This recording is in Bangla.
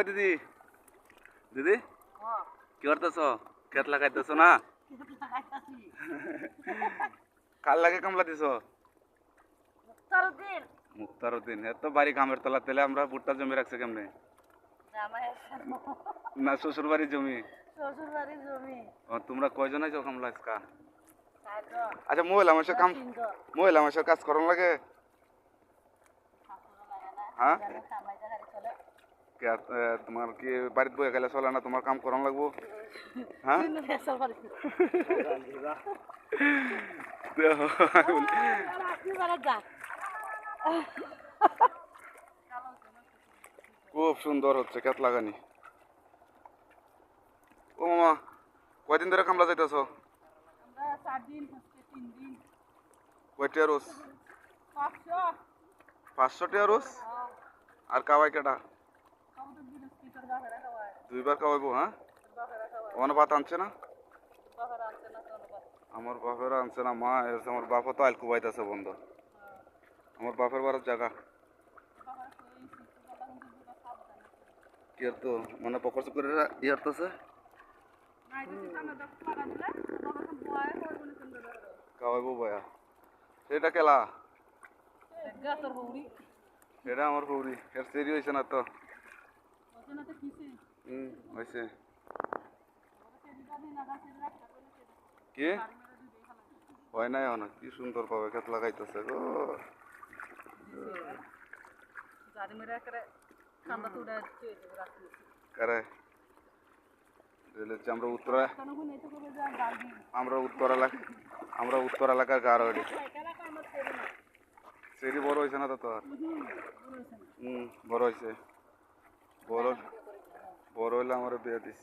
কই দিদি? দিদি? কি করতেছ? খেত লাগাইতেছ না? কার লাগে কামলা দিছ? মুক্তার উদ্দিন এত বাড়ি কামের তলা তেলে আমরা ভুট্টা জমি রাখছে কেমনে? না শ্বশুর বাড়ির জমি। ও, তোমরা কয়জন আছো কামলা আজকা? আচ্ছা মহিলা মানুষের কাম মহিলা মানুষের কাজ করন লাগে? হ্যাঁ? কে, তোমার কি বাড়িতে বয়ে গেলে চলে না? তোমার কাম করন লাগবো। হ্যাঁ? খুব সুন্দর হচ্ছে খেত লাগানি ও মামা কয়দিন ধরে কামলা যাইতেছ? কয়টা রোজ? পাঁচশো। টিয়া রোজ? আর কাবাই কেটা দুইবার কাবাইবো হ্যাঁ? খাওয়ায় ভাত আনছে না? আমার বাপের আনছে না মা আমার বাপও তো আলকু বাইতেছে বন্ধ। আমার বাপের বাড়ির জায়গা। আর তো মানে পকর করে তখন তো কাবাইবো বয়া। সেটা কেলা? এটা আমার পৌরি এর সেরি হয়েছে না তো। হুম হয়েছে কি? হয় নাই এখন কি সুন্দর পাবে খেত লাগাইতেছে গো। আমরা উত্তরা গাড়ি আমরা উত্তর এলাকা আমরা উত্তর এলাকার না সেরি বড় হয়েছে না তো তোর? হুম বড় হয়েছে বড় বড় হইলে আমার বিয়ে দিস।